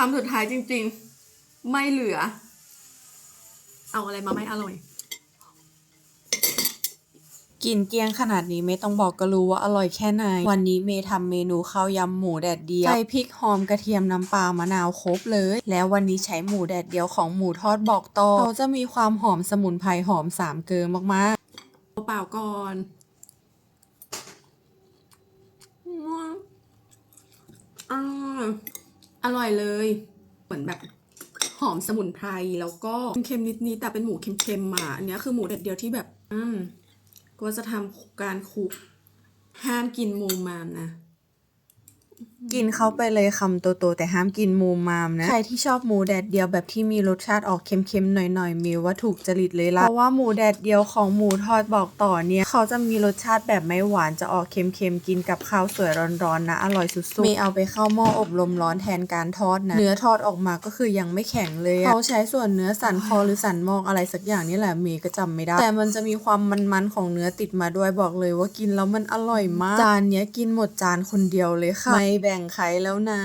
คำสุดท้ายจริง ๆ ไม่เหลือ เอาอะไรมาไม่อร่อย กินเกลี้ยงขนาดนี้ไม่ต้องบอกก็รู้ว่าอร่อยแค่ไหน วันนี้เมย์ทำเมนูข้าวยำหมูแดดเดียว ใส่พริกหอมกระเทียมน้ำปลามะนาวครบเลย แล้ววันนี้ใช้หมูแดดเดียวของหมูทอดบอกต่อเขาจะมีความหอมสมุนไพรหอมสามเกลือมากๆเปล่าๆก่อนอร่ อร่อยเลย เหมือนแบบหอมสมุนไพรแล้วก็เค็มๆนิดๆแต่เป็นหมูเค็มๆมาอันเนี้ยคือหมูเด็ดเดียวที่แบบ อืมก็จะทำการคลุก ห้ามกินมูมามนะ กินเข้าไปเลยคำโตๆแต่ห้ามกินมูมามนะ ใครที่ชอบหมูแดดเดียวแบบที่มีรสชาติออกเค็มๆหน่อยๆมิวว่าถูกจริตเลยล่ะ เพราะว่าหมูแดดเดียวของหมูทอดบอกต่อเนี่ย เขาจะมีรสชาติแบบไม่หวานจะออกเค็มๆกินกับข้าวสวยร้อนๆนะ อร่อยสุดๆมีเอาไปเข้าหม้ออบลมร้อนแทนการทอดนะเนื้อทอดออกมาก็คือยังไม่แข็งเลยอะเขาใช้ส่วนเนื้อสันคอหรือสันมอกอะไรสักอย่างนี่แหละเมย์ก็จำไม่ได้ แต่มันจะมีความมันๆของเนื้อติดมาด้วยบอกเลยว่ากินแล้วมันอร่อยมากจานเนี้ยกินหมดจานคนเดียวเลยค่ะไม่แบ่งใครแล้วนะ